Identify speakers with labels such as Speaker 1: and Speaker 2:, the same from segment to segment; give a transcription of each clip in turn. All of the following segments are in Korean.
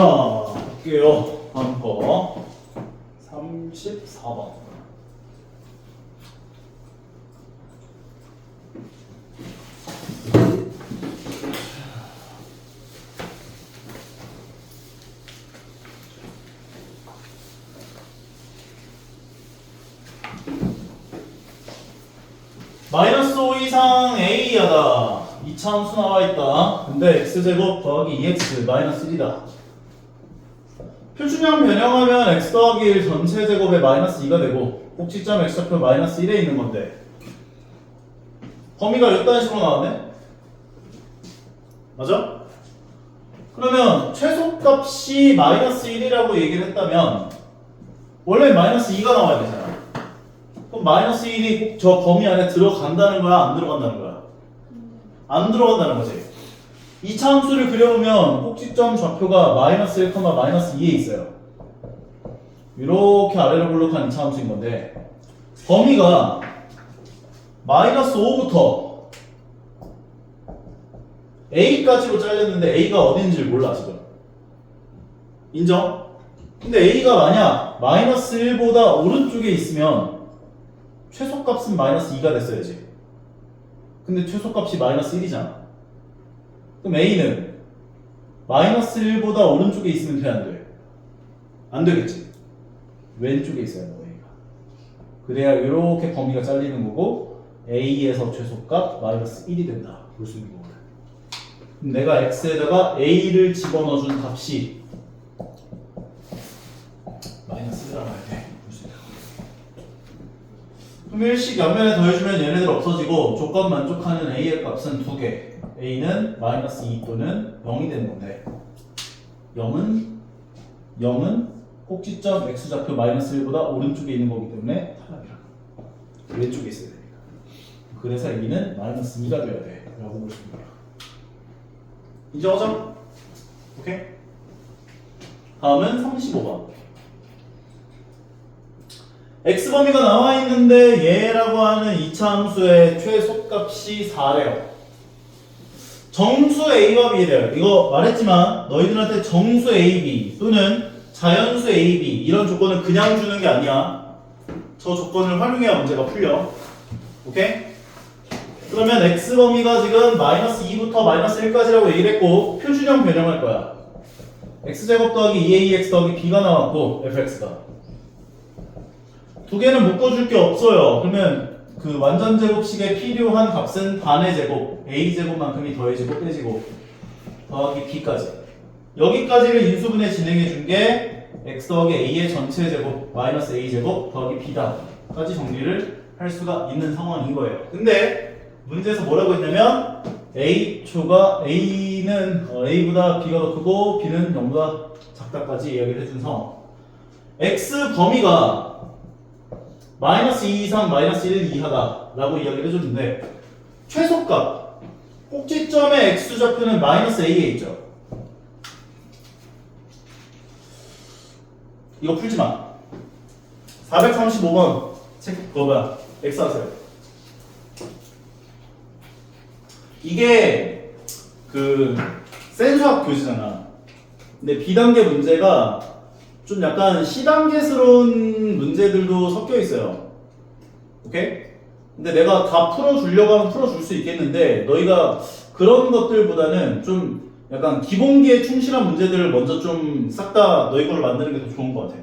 Speaker 1: 자, 볼게요. 다음 거. 34번. 마이너스 5 이상 A하다. 이차함수 나와 있다. 근데 X제곱 더하기 2X 마이너스 1이다. 표준형 변형하면 x 더하기 1 전체 제곱에 마이너스 2가 되고 꼭지점 x좌표 마이너스 1에 있는 건데 범위가 이딴 식으로 나왔네? 맞아? 그러면 최소값이 마이너스 1이라고 얘기를 했다면 원래 마이너스 2가 나와야 되잖아 그럼 마이너스 1이 꼭저 범위 안에 들어간다는 거야? 안 들어간다는 거야? 안 들어간다는 거지 이 차함수를 그려보면 꼭지점 좌표가 마이너스 1, 마이너스 2에 있어요. 이렇게 아래로 블록한 이 차함수인 건데 범위가 마이너스 5부터 A까지로 잘렸는데 A가 어딘지 몰라 지금. 인정? 근데 A가 만약 마이너스 1보다 오른쪽에 있으면 최소값은 마이너스 2가 됐어야지. 근데 최소값이 마이너스 1이잖아. 그럼 A는 마이너스 1보다 오른쪽에 있으면 돼, 안 돼? 안 되겠지. 왼쪽에 있어야 돼, A가. 그래야 이렇게 범위가 잘리는 거고 A에서 최소값 마이너스 1이 된다. 볼 수 있는 거거든. 내가 X에다가 A를 집어넣어준 값이 마이너스 1이라고 할 때. 그럼 일식 옆면에 더해주면 얘네들 없어지고 조건 만족하는 A의 값은 두 개. A는 마이너스 2 또는 0이 되는 건데 0은 0은 꼭지점 X좌표 마이너스 1보다 오른쪽에 있는 거기 때문에 탈락이라. 왼쪽에 있어야 되니까 그래서 A는 마이너스 2가 돼야 돼. 라고 있는 거야 이제 어점. 오케이? 다음은 35번. X범위가 나와 있는데 얘라고 하는 이차 함수의 최소값이 4래요 정수 A와 B래요. 이거 말했지만 너희들한테 정수 AB 또는 자연수 AB 이런 조건을 그냥 주는 게 아니야. 저 조건을 활용해야 문제가 풀려. 오케이? 그러면 x 범위가 지금 마이너스 2부터 마이너스 1까지라고 얘기를 했고 표준형 변형할 거야. x제곱 더하기 2ax 더하기 b가 나왔고 fx가 두 개는 묶어줄 게 없어요. 그러면 그 완전 제곱식에 필요한 값은 반의 제곱 a 제곱만큼이 더해지고 빼지고 더하기 b까지 여기까지를 인수분해 진행해 준 게 x 더하기 a의 전체 제곱 마이너스 a 제곱 더하기 b다까지 정리를 할 수가 있는 상황인 거예요. 근데 문제에서 뭐라고 했냐면 a 초가 a는 어, a보다 b가 더 크고 b는 0보다 작다까지 이야기를 해준 상황. x 범위가 마이너스 2 이상 마이너스 1 이하다 라고 이야기를 해줬는데 최소값 꼭지점의 x좌표는 마이너스 a에 있죠. 이거 풀지마. 435번 책 그거 뭐야? x 하세요. 이게 그 센수학 교재잖아. 근데 B단계 문제가 좀 약간 C단계스러운 문제들도 섞여 있어요. 오케이? 근데 내가 다 풀어주려고 하면 풀어줄 수 있겠는데 너희가 그런 것들보다는 좀 약간 기본기에 충실한 문제들을 먼저 좀 싹 다 너희 걸로 만드는 게 더 좋은 것 같아.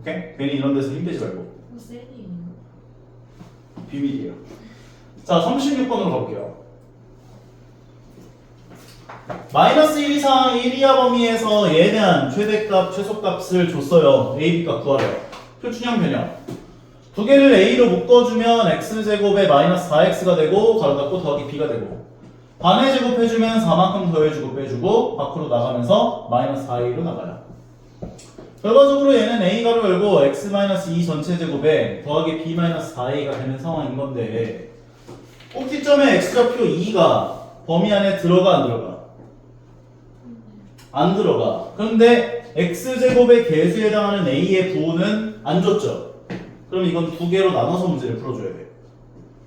Speaker 1: 오케이? 괜히 이런 데서 힘들지 말고. 비밀이에요. 자, 36번으로 가볼게요. 마이너스 1 이상 1 이하 범위에서 얘에 대한 최대값, 최소값을 줬어요. A, B값 구하래요. 표준형 변형. 두 개를 A로 묶어주면 X제곱에 마이너스 4X가 되고 가로 닫고 더하기 B가 되고 반의 제곱해주면 4만큼 더해주고 빼주고 밖으로 나가면서 마이너스 4A로 나가요. 결과적으로 얘는 A 가로 열고 X 마이너스 2 전체 제곱에 더하기 B 마이너스 4A가 되는 상황인 건데 꼭지점의 X좌표 2가 범위 안에 들어가 안 들어가? 안 들어가. 그런데 x제곱의 개수에 해당하는 a의 부호는 안 줬죠. 그럼 이건 두 개로 나눠서 문제를 풀어줘야 돼.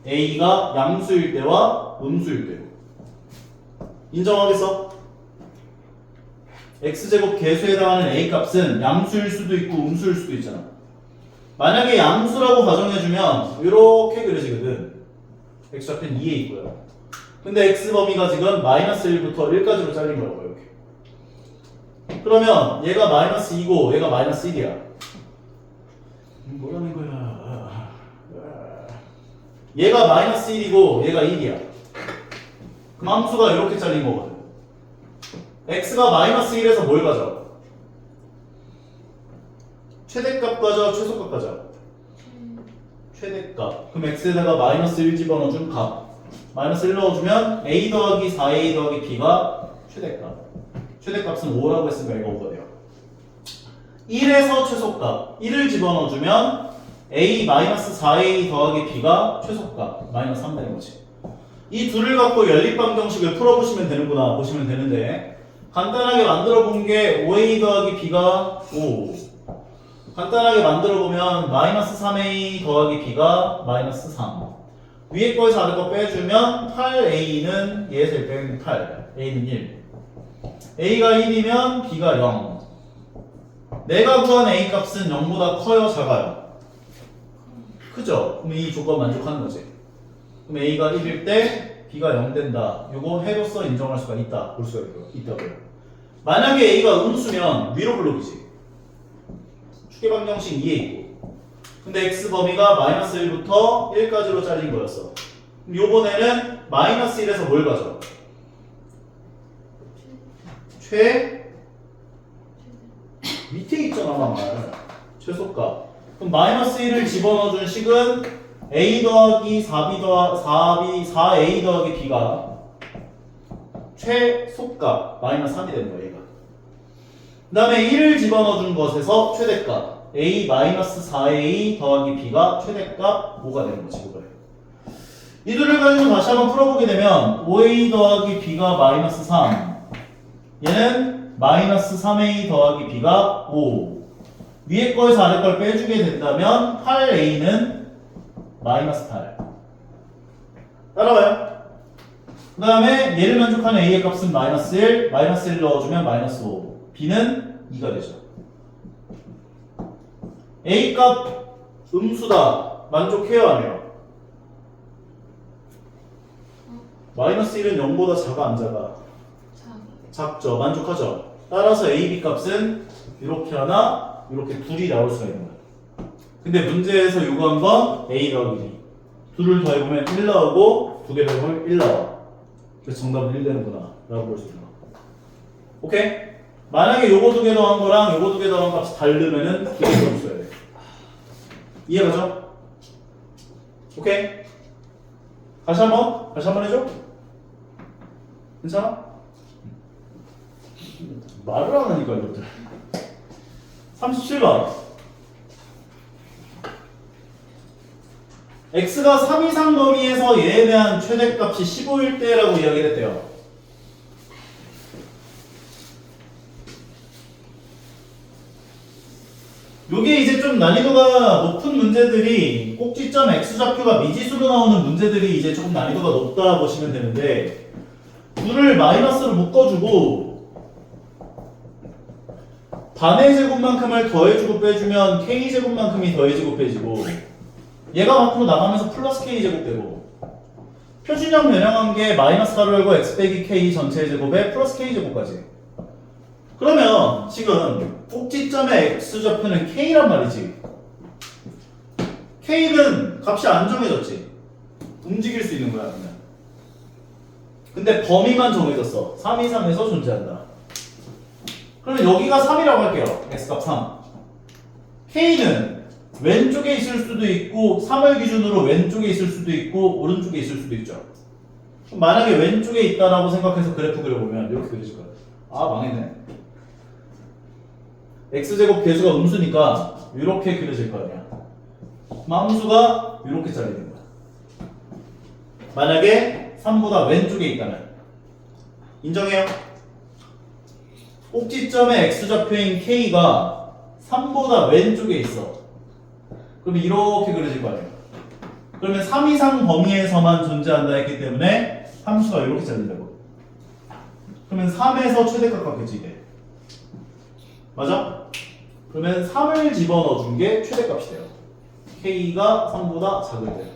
Speaker 1: a가 양수일 때와 음수일 때. 인정하겠어? x제곱 계수에 해당하는 a 값은 양수일 수도 있고 음수일 수도 있잖아. 만약에 양수라고 가정해주면 이렇게 그려지거든. x 좌표는 2에 있고요. 근데 x 범위가 지금 마이너스 1부터 1까지로 잘린 거라고 이렇게. 그러면 얘가 마이너스 2고 얘가 마이너스 1이야. 음, 뭐라는 거야? 얘가 마이너스 1이고 얘가 1이야. 그럼 함수가 이렇게 잘린 거거든. x가 마이너스 1에서 뭘 가져? 최대값 가져, 최소값 가져? 최대값. 그럼 x에다가 마이너스 1 집어넣어준 값. 마이너스 1 넣어주면 a 더하기 4a 더하기 b가 최대값. 최대값은 5라고 했으니까 이거 5가 돼요. 1에서 최소값. 1을 집어넣어주면 a 마이너스 4a 더하기 b가 최소값. 마이너스 3 되는 거지. 이 둘을 갖고 연립방정식을 풀어보시면 되는구나 보시면 되는데 간단하게 만들어 본 게 5a 더하기 b가 5 간단하게 만들어 보면 마이너스 3a 더하기 b가 마이너스 3 위에 거에서 아래 거 빼주면 8a는 얘에서 빼면 8 a는 1 a가 1이면 b가 0 내가 구한 a 값은 0보다 커요 작아요 크죠? 그럼 이 조건 만족하는 거지 그럼 A가 1일 때 B가 0 된다. 요거 해로서 인정할 수가 있다. 볼 수가. 있다고요. 만약에 A가 음수면 위로 블록이지. 축의 방정식 2에 있고. 근데 X 범위가 마이너스 1부터 1까지로 잘린 거였어. 그럼 요번에는 마이너스 1에서 뭘 가져? 최 밑에 있잖아 말 최소값. 그럼 마이너스 1을 집어넣어준 식은 a 더하기 4b 더 4b 4a 더하기 b가 최소값 마이너스 3이 되는 거예요. 얘가. 그 다음에 1을 집어넣어준 것에서 최대값 a 마이너스 4a 더하기 b가 최대값 5가 되는 거지 그거예요. 이들을 가지고 다시 한번 풀어보게 되면 5a 더하기 b가 마이너스 3 얘는 마이너스 3a 더하기 b가 5 위에 거에서 아래 걸 빼주게 된다면 8a는 마이너스 8 따라와요. 그 다음에 얘를 만족하는 a의 값은 마이너스 1 마이너스 1 넣어주면 마이너스 5 b는 2가 되죠. a 값 음수다. 만족해요 안 해요? 마이너스 1은 0보다 작아 안 작아? 작죠 만족하죠 따라서 a, b 값은 이렇게 하나 이렇게 둘이 나올 수가 있는 거예요 근데 문제에서 요구한 건 A 더하기 B. 둘을 더해보면 1 나오고 두 개 더해보면 1 나와. 그래서 정답은 1 되는구나. 라고 볼 수 있는 거. 오케이? 만약에 요거 두 개 더한 거랑 요거 두 개 더한 값이 다르면은 두개 더 써야 돼. 이해가죠? 오케이? 다시 한 번? 다시 한 번 해줘? 괜찮아? 말을 안 하니까 이것들. 37번. x가 3 이상 범위에서 얘에 대한 최대값이 15일 때라고 이야기를 했대요. 요게 이제 좀 난이도가 높은 문제들이 꼭지점 x좌표가 미지수로 나오는 문제들이 이제 조금 난이도가 높다 보시면 되는데 둘을 마이너스로 묶어주고 반의 제곱만큼을 더해주고 빼주면 k 제곱만큼이 더해지고 빼지고 얘가 밖으로 나가면서 플러스 k 제곱 되고 표준형 변형한 게 마이너스 가로 열고 x 빼기 k 전체 제곱에 플러스 k 제곱까지. 그러면 지금 꼭지점의 x 좌표는 k란 말이지. K는 값이 안 정해졌지. 움직일 수 있는 거야 그냥. 근데 범위만 정해졌어. 3 이상에서 존재한다 그러면 여기가 3이라고 할게요 x값 3 k는 왼쪽에 있을 수도 있고 3을 기준으로 왼쪽에 있을 수도 있고 오른쪽에 있을 수도 있죠. 만약에 왼쪽에 있다라고 생각해서 그래프 그려보면 이렇게 그려질 거예요. 아 망했네. x제곱 계수가 음수니까 이렇게 그려질 거 아니야. 함수가 이렇게 잘리는 거야. 만약에 3보다 왼쪽에 있다면 인정해요. 꼭지점의 x좌표인 k가 3보다 왼쪽에 있어. 그러면 이렇게 그려질 거 아니에요. 그러면 3 이상 범위에서만 존재한다 했기 때문에 함수가 이렇게 잘린다고. 그러면 3에서 최대값 같겠지 이게. 맞아? 그러면 3을 집어넣어준 게 최대값이 돼요. k가 3보다 작을 때.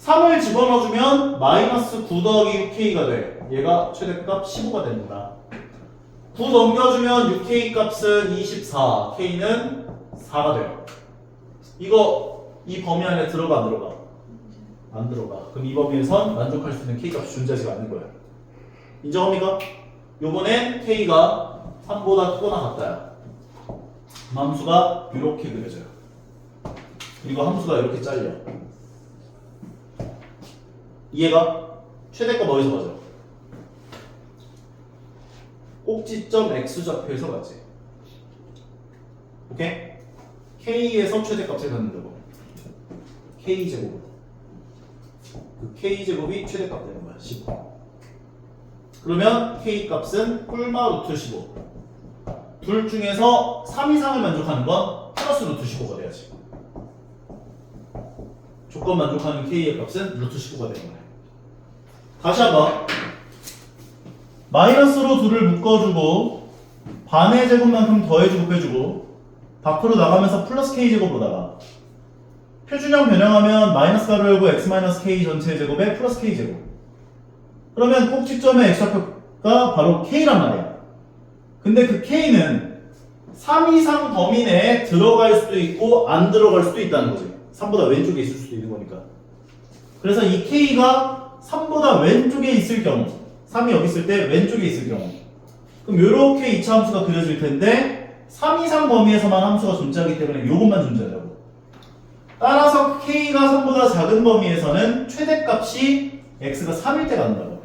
Speaker 1: 3을 집어넣어주면 마이너스 9 더하기 6k가 돼. 얘가 최대값 15가 됩니다. 9 넘겨주면 6k 값은 24, k는 4가 돼요. 이거 이 범위 안에 들어가 안 들어가? 안 들어가. 그럼 이 범위에선 만족할 수 있는 k 값이 존재하지 않는 거예요. 인정합니까? 요번엔 k가 3보다 크거나 같다야. 함수가 이렇게 그려져요. 그리고 함수가 이렇게 잘려. 이해가? 최대값 어디서 가죠? 꼭지점 x좌표에서 가지. 오케이? k에서 최대값을 갖는다고. k제곱. 그 k제곱이 최대값 되는 거야. 15. 그러면 k 값은 꿀마 루트 15. 둘 중에서 3 이상을 만족하는 건 플러스 루트 15가 돼야지. 조건 만족하는 k의 값은 루트 15가 되는 거야. 다시 한번. 마이너스로 둘을 묶어주고 반의 제곱만큼 더해주고 빼주고 밖으로 나가면서 플러스 k제곱으로 나가. 표준형 변형하면 마이너스 가로 열고 x 마이너스 k 전체 제곱에 플러스 k제곱. 그러면 꼭지점의 x좌표가 바로 k란 말이야. 근데 그 k는 3 이상 범위 내에 들어갈 수도 있고 안 들어갈 수도 있다는 거지. 3보다 왼쪽에 있을 수도 있는 거니까. 그래서 이 k가 3보다 왼쪽에 있을 경우, 3이 여기 있을 때 왼쪽에 있을 경우, 그럼 이렇게 2차 함수가 그려질 텐데 3 이상 범위에서만 함수가 존재하기 때문에 이것만 존재하자고. 따라서 k가 3보다 작은 범위에서는 최대값이 x가 3일 때 갖는다고.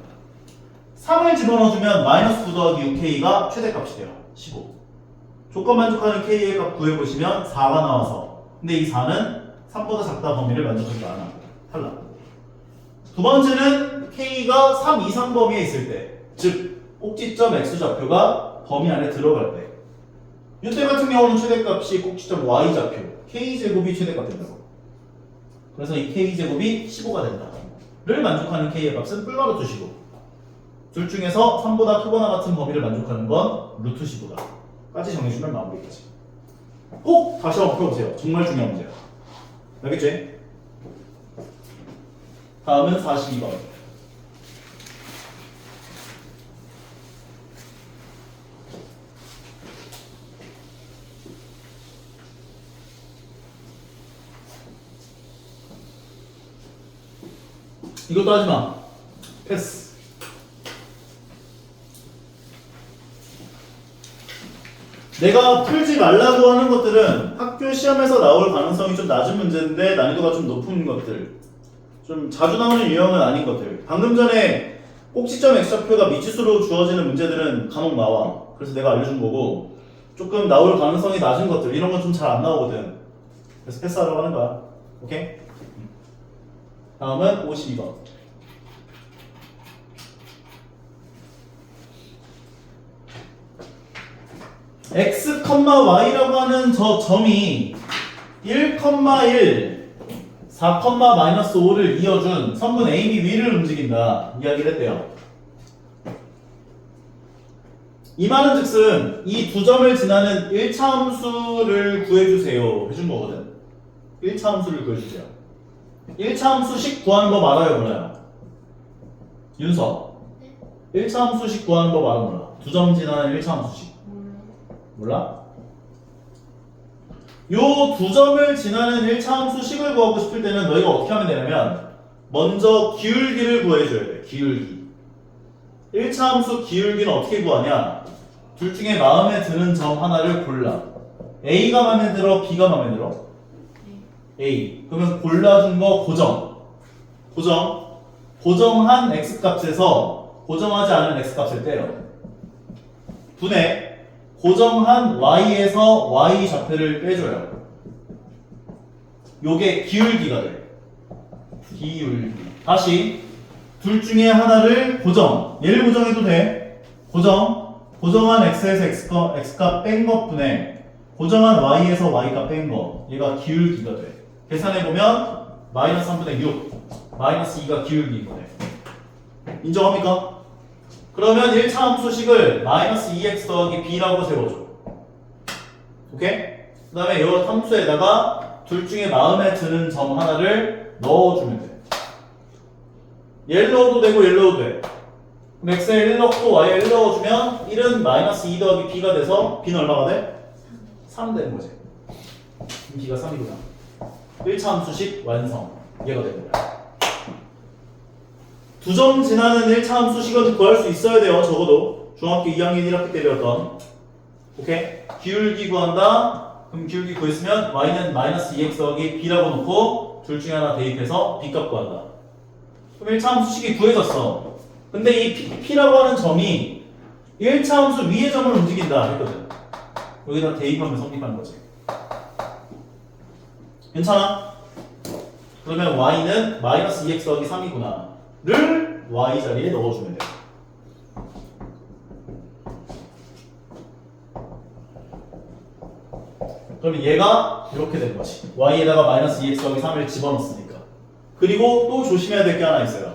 Speaker 1: 3을 집어넣어주면 마이너스 9 더하기 6k가 최대값이 돼요. 15. 조건 만족하는 k의 값 구해보시면 4가 나와서 근데 이 4는 3보다 작다 범위를 만족하지 않아. 탈락. 두 번째는 k가 3 이상 범위에 있을 때, 즉 꼭지점 x좌표가 범위 안에 들어갈 때. 이때 같은 경우는 최대값이 꼭지점 y좌표, k제곱이 최대값 된다고. 그래서 이 k제곱이 15가 된다. 를 만족하는 k의 값은 뿔마로 두시고 둘 중에서 3보다 크거나 같은 범위를 만족하는 건 루트 15다. 까지 정해주면 마무리겠지. 꼭 다시 한번 풀어보세요. 정말 중요한 문제야. 알겠지? 다음은 42번. 이것도 하지 마. 패스. 내가 풀지 말라고 하는 것들은 학교 시험에서 나올 가능성이 좀 낮은 문제인데 난이도가 좀 높은 것들. 좀 자주 나오는 유형은 아닌 것들. 방금 전에 꼭지점 x좌표가 미지수로 주어지는 문제들은 간혹 나와. 그래서 내가 알려준 거고 조금 나올 가능성이 낮은 것들 이런 건 좀 잘 안 나오거든. 그래서 패스하라고 하는 거야. 오케이? 다음은 52번. X, y라고 하는 저 점이 1, 1, 4, 마이너스 5를 이어준 선분 AB 위를 움직인다 이야기를 했대요. 이 말은 즉슨 이 두 점을 지나는 1차 함수를 구해주세요 해준 거거든. 1차 함수를 구해주세요. 1차 함수식 구하는 법 알아요 몰라요? 윤서 1차 함수식 구하는 법 알아 몰라? 두 점 지나는 1차 함수식 몰라? 요 두 점을 지나는 1차 함수 식을 구하고 싶을 때는 너희가 어떻게 하면 되냐면 먼저 기울기를 구해줘야 돼 기울기. 1차 함수 기울기는 어떻게 구하냐? 둘 중에 마음에 드는 점 하나를 골라. A가 마음에 들어 B가 마음에 들어? A. 그러면 골라준 거 고정. 고정. 고정한 X값에서 고정하지 않은 X값을 떼요 분해 고정한 y에서 y 좌표를 빼줘요. 요게 기울기가 돼. 기울기. 다시 둘 중에 하나를 고정. 얘를 고정해도 돼. 고정. 고정한 x에서 x값, x값 뺀 것분에 고정한 y에서 y값 뺀 거. 얘가 기울기가 돼. 계산해 보면 마이너스 3분의 6. 마이너스 2가 기울기인 거네. 인정합니까? 그러면 1차 함수식을 마이너스 2x 더하기 b라고 세워줘. 오케이? 그 다음에 이 함수에다가 둘 중에 마음에 드는 점 하나를 넣어주면 돼. 얘를 넣어도 되고 얘를 넣어도 돼. 그럼 x에 1 넣고 y에 1 넣어주면 1은 마이너스 2 더하기 b가 돼서 b는 얼마가 돼? 3 되는 거지. b가 3이구나. 1차 함수식 완성. 얘가 거야. 두 점 지나는 1차 함수 식은 구할 수 있어야 돼요. 적어도. 중학교 2학년 1학기 때 배웠던. 오케이? 기울기 구한다. 그럼 기울기 구했으면 y는 마이너스 2x 더하기 b라고 놓고 둘 중에 하나 대입해서 b값 구한다. 그럼 1차 함수 식이 구해졌어. 근데 이 p, p라고 하는 점이 1차 함수 위의 점을 움직인다 했거든. 여기다 대입하면 성립하는 거지. 괜찮아? 그러면 y는 마이너스 2x 더하기 3이구나. 를 y 자리에 넣어주면 돼. 그러면 얘가 이렇게 되는 거지. y에다가 마이너스 2x 더하기 3을 집어넣었으니까. 그리고 또 조심해야 될 게 하나 있어요.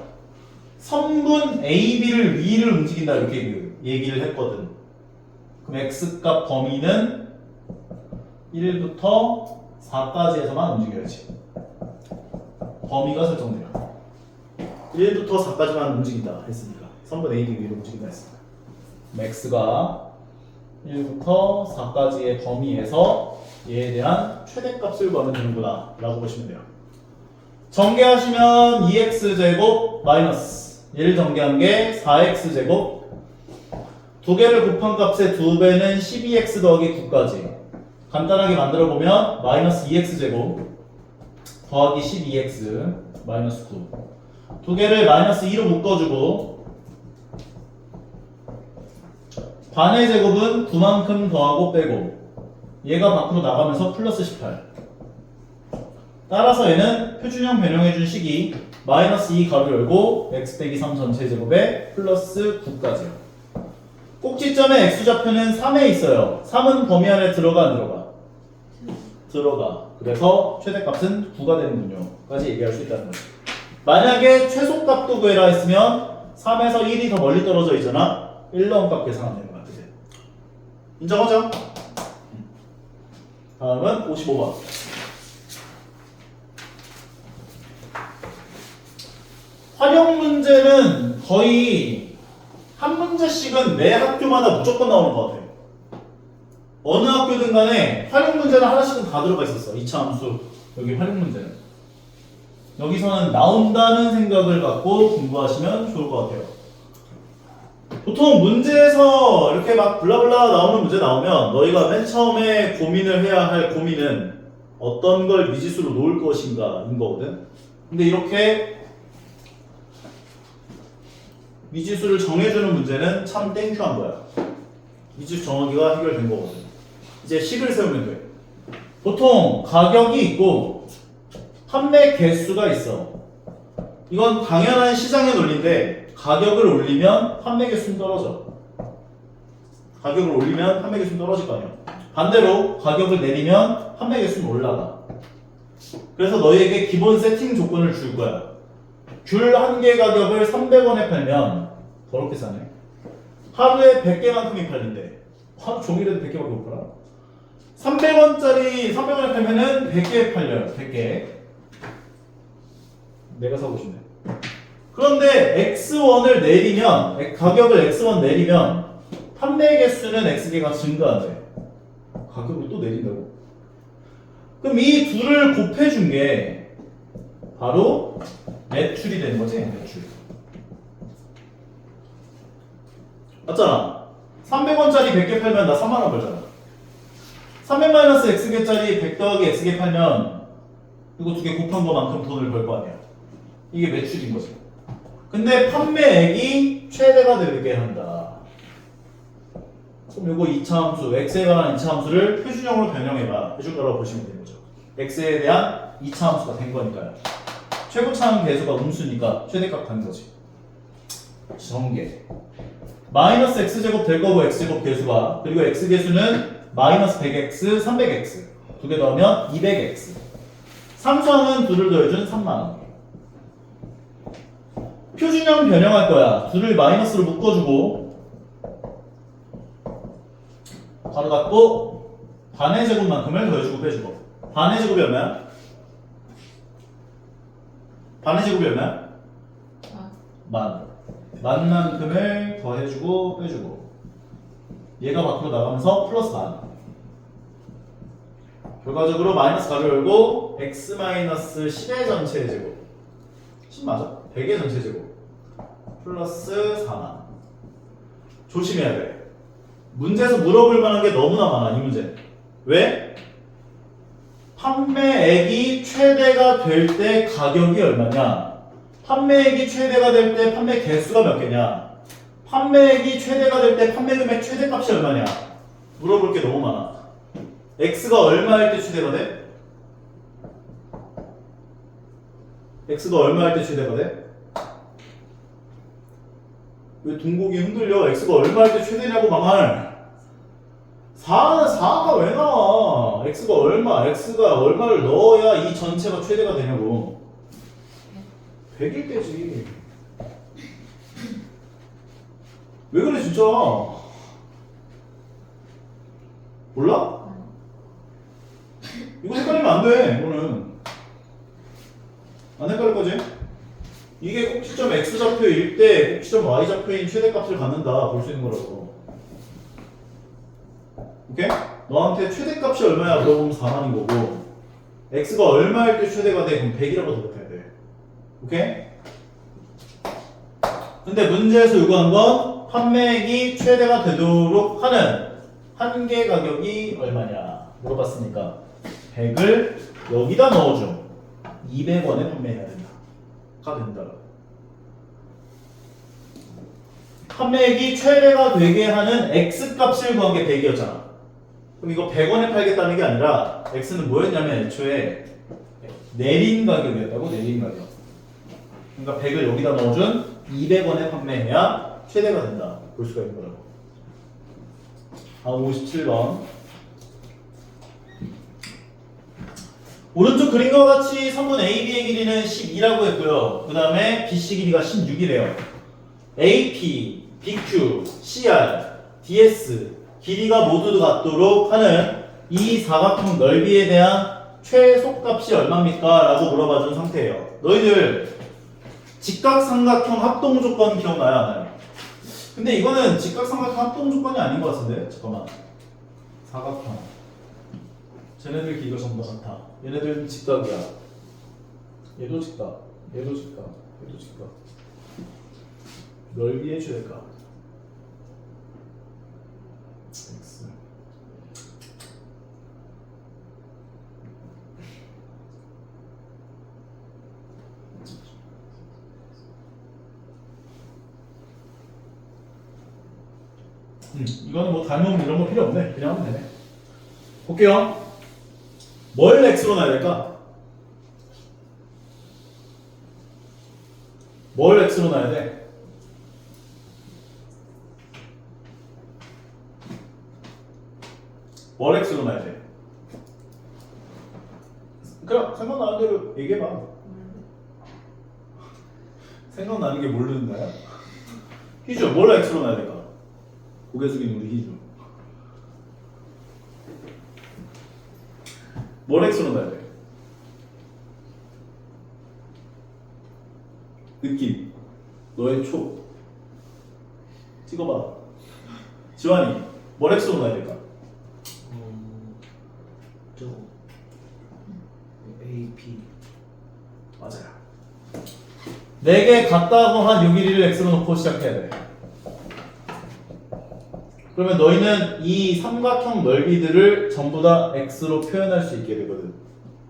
Speaker 1: 선분 AB를 위를 움직인다 이렇게 그 얘기를 했거든. 그럼 x값 범위는 1부터 4까지에서만 움직여야지. 범위가 설정돼요. 1부터 4까지만 움직인다 했으니까. 선분 AB 위로 움직인다. 그럼 x가 1부터 4까지의 범위에서 얘에 대한 최대값을 구하면 되는구나 라고 보시면 돼요. 전개하시면 2x제곱 마이너스 1 전개한 게 4x제곱 두 개를 곱한 값의 두 배는 12x 더하기 9까지 간단하게 만들어 보면 마이너스 2x제곱 더하기 12x 마이너스 9 두 개를 마이너스 2로 묶어주고 반의 제곱은 9만큼 더하고 빼고 얘가 밖으로 나가면서 플러스 18 따라서 얘는 표준형 변형해준 식이 마이너스 2 가로 열고 x 빼기 3 전체 제곱에 플러스 9까지요. 꼭지점의 x좌표는 3에 있어요. 3은 범위 안에 들어가 안 들어가? 들어가. 그래서 최대값은 9가 되는군요. 까지 얘기할 수 있다는 거죠. 만약에 최소값도 구해라 했으면 3에서 1이 더 멀리 떨어져 있잖아. 1 넣은 값 계산하면 되는 거야. 그지? 인정하죠? 다음은 55번. 활용 문제는 거의 한 문제씩은 매 학교마다 무조건 나오는 것 같아요. 어느 학교든 간에 활용 문제는 하나씩은 다 들어가 있었어. 2차 함수. 여기 활용 문제는. 여기서는 나온다는 생각을 갖고 공부하시면 좋을 것 같아요. 보통 문제에서 이렇게 막 블라블라 나오는 문제 나오면 너희가 맨 처음에 고민을 해야 할 고민은 어떤 걸 미지수로 놓을 것인가인 거거든. 근데 이렇게 미지수를 정해주는 문제는 참 땡큐한 거야. 미지수 정하기가 해결된 거거든. 이제 식을 세우면 돼. 보통 가격이 있고 판매 개수가 있어. 이건 당연한 시장의 논리인데 가격을 올리면 판매 개수는 떨어져. 가격을 올리면 판매 개수는 떨어질 거 아니야. 반대로 가격을 내리면 판매 개수는 올라가. 그래서 너희에게 기본 세팅 조건을 줄 거야. 귤 한 개 가격을 300원에 팔면 더럽게 싸네. 하루에 100개만큼이 팔린대. 하루 종일에도 100개밖에 못 팔아? 300원짜리 300원에 팔면은 100개 팔려요. 100개. 내가 사고 싶네. 그런데 X1을 내리면 가격을 X1 내리면 판매 개수는 X개가 증가한대. 가격을 또 내린다고? 그럼 이 둘을 곱해준 게 바로 매출이 되는 거지, 매출. 맞잖아. 300원짜리 100개 팔면 나 3만원 벌잖아. 300 마이너스 X개짜리 100 더하기 X개 팔면 이거 두 개 곱한 거만큼 돈을 벌 거 아니야. 이게 매출인 거지. 근데 판매액이 최대가 되게 한다. 그럼 이거 2차 함수, X에 관한 2차 함수를 표준형으로 변형해봐. 해준 거라고 보시면 되는 거죠. X에 대한 2차 함수가 된 거니까요. 최고차는 계수가 음수니까 최대값 가는 거지. 전개. 마이너스 x제곱 될 거고 x제곱 계수가 그리고 x 계수는 마이너스 100x, 300x 두개 넣으면 200x 상수항은 둘을 더해준 3만원 표준형 변형할 거야. 둘을 마이너스로 묶어주고. 바로 닫고 반의 제곱만큼을 더해주고 빼주고. 반의 제곱이 얼마야? 반의 제곱이 얼마야?
Speaker 2: 아,
Speaker 1: 만. 만만큼을 더해주고 빼주고. 얘가 밖으로 나가면서 플러스 만. 결과적으로 마이너스 가로 열고 x 마이너스 10의 전체 제곱. 10 맞아? 100의 전체 제곱 플러스 4만. 조심해야 돼. 문제에서 물어볼 만한 게 너무나 많아 이 문제. 왜? 판매액이 최대가 될 때 가격이 얼마냐? 판매액이 최대가 될 때 판매 개수가 몇 개냐? 판매액이 최대가 될 때 판매 금액 최대값이 얼마냐? 물어볼 게 너무 많아. X가 얼마일 때 최대가 돼? x가 얼마일 때 최대가 돼? 왜 동국이 흔들려? x가 얼마일 때 최대냐고 망할 4는 4가 왜 나와? x가 얼마? x가 얼마를 넣어야 이 전체가 최대가 되냐고 100일 때지 왜 그래 진짜 몰라? 이거 헷갈리면 안돼 이거는 안 헷갈릴 거지? 이게 꼭지점 x 좌표일 때 꼭지점 y 좌표인 최대값을 갖는다 볼 수 있는 거라고 오케이? 너한테 최대값이 얼마야 물어보면 4만인 거고 x가 얼마일 때 최대가 돼? 그럼 100이라고 대답해야 돼 오케이? 근데 문제에서 요구한 건 판매액이 최대가 되도록 하는 한계 가격이 얼마냐 물어봤으니까 100을 여기다 넣어줘 200원에 판매해야 된다 가 된다 판매액이 최대가 되게 하는 X값을 구한 게 100이었잖아 그럼 이거 100원에 팔겠다는 게 아니라 X는 뭐였냐면 애초에 내린 가격이었다고 내린 가격 그러니까 100을 여기다 넣어준 200원에 판매해야 최대가 된다. 볼 수가 있는 거라고. 아, 57번. 오른쪽 그림과 같이 선분 AB의 길이는 12라고 했고요. 그 다음에 BC 길이가 16이래요. AP, BQ, CR, DS 길이가 모두 같도록 하는 이 사각형 넓이에 대한 최소값이 얼마입니까? 라고 물어봐 준 상태예요. 너희들 직각삼각형 합동 조건 기억나요? 안 나요? 근데 이거는 직각삼각형 합동 조건이 아닌 것 같은데? 잠깐만. 사각형. 쟤네들 길이가 전부 다 같아. 얘네들은 직각이야. 얘도 직각. 얘도 직각. 얘도 직각. 넓이의 최대값. x. 음, 이거는 뭐 닮음 이런 거 필요 없네. 그냥 하면 되네. 볼게요. 뭘 x로 놔야 될까? 뭘 x로 놔야 돼? 뭘 x로 놔야 돼? 그냥 생각나는 대로 얘기해봐. 생각나는 게 모르는다요? 희주, 뭘 x로 놔야 될까? 고개 숙인 우리 희주. 뭘 x로 놔야 돼? 느낌. 너의 초. 찍어봐. 지환이, 뭘 x로 놔야 될까?
Speaker 3: 음, 저 A, B
Speaker 1: 맞아요. 4개 같다고 한 6일을 x로 놓고 시작해야 돼. 그러면 너희는 이 삼각형 넓이들을 전부 다 x로 표현할 수 있게 되거든.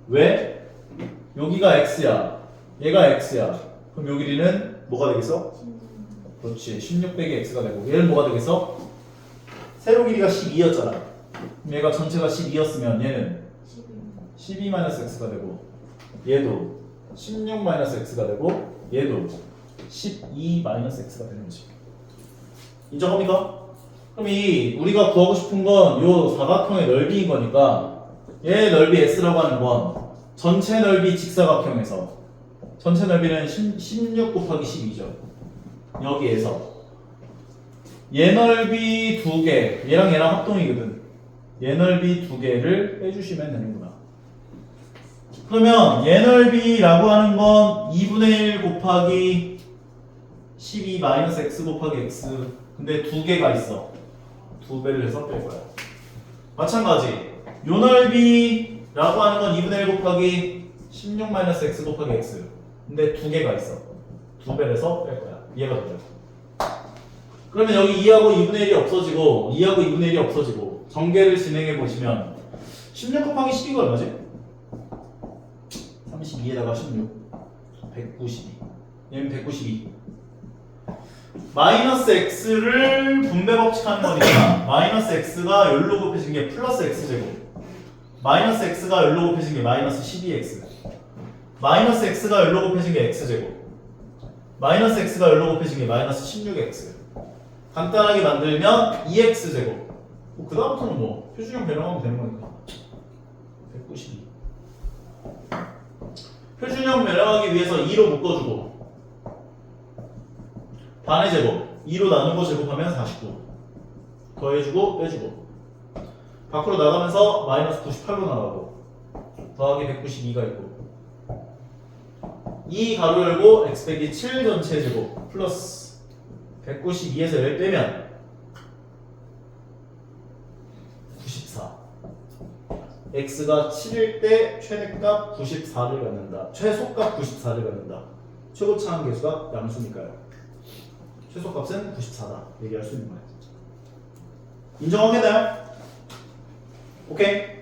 Speaker 1: 왜? 여기가 x야. 얘가 x야. 그럼 요 길이는 뭐가 되겠어? 그렇지. 16 빼기 x가 되고 얘는 뭐가 되겠어? 세로 길이가 12였잖아. 그럼 얘가 전체가 12였으면 얘는 12 마이너스 x가 되고 얘도 16 마이너스 x가 되고 얘도 12 마이너스 x가 되는 거지. 인정합니까? 그럼 이 우리가 구하고 싶은 건 요 사각형의 넓이인 거니까 얘 넓이 s라고 하는 건 전체 넓이 직사각형에서 전체 넓이는 16 곱하기 12죠. 여기에서 얘 넓이 두 개, 얘랑 얘랑 합동이거든. 얘 넓이 두 개를 빼주시면 되는구나. 그러면 얘 넓이라고 하는 건 2분의 1 곱하기 12 마이너스 x 곱하기 x 근데 두 개가 있어. 두 배를 해서 뺄 거야. 마찬가지 요 넓이라고 하는 건 2분의 1 곱하기 16 마이너스 x 곱하기 x 근데 두 개가 있어. 두 배를 해서 뺄 거야. 이해가 되죠? 그러면 여기 2하고 2분의 1이 없어지고 2하고 2분의 1이 없어지고 전개를 진행해 보시면 16 곱하기 12가 얼마지? 32에다가 16 192 얘는 192 마이너스 x를 분배 법칙 하는 거니까 마이너스 x가 열로 곱해진 게 플러스 x제곱. 마이너스 x가 열로 곱해진 게 마이너스 12x 마이너스 x가 열로 곱해진 게 x제곱. 마이너스 x가 열로 곱해진 게 마이너스 16x 간단하게 만들면 2x제곱. 뭐, 그 다음부터는 뭐 표준형 변형하면 되는 거니까. 192 표준형 변형하기 위해서 2로 묶어주고 반의 제곱 2로 나누고 제곱하면 49 더해주고 빼주고. 밖으로 나가면서 마이너스 98로 나가고. 더하기 192가 있고. 2 가로 열고 x 빼기 7 전체 제곱 플러스 192에서 1 빼면 94 x가 7일 때 최대값 94를 갖는다. 최소값 94를 갖는다. 최고차항 계수가 양수니까요 최소값은 94다. 얘기할 수 있는 거예요. 인정하겠나요? 오케이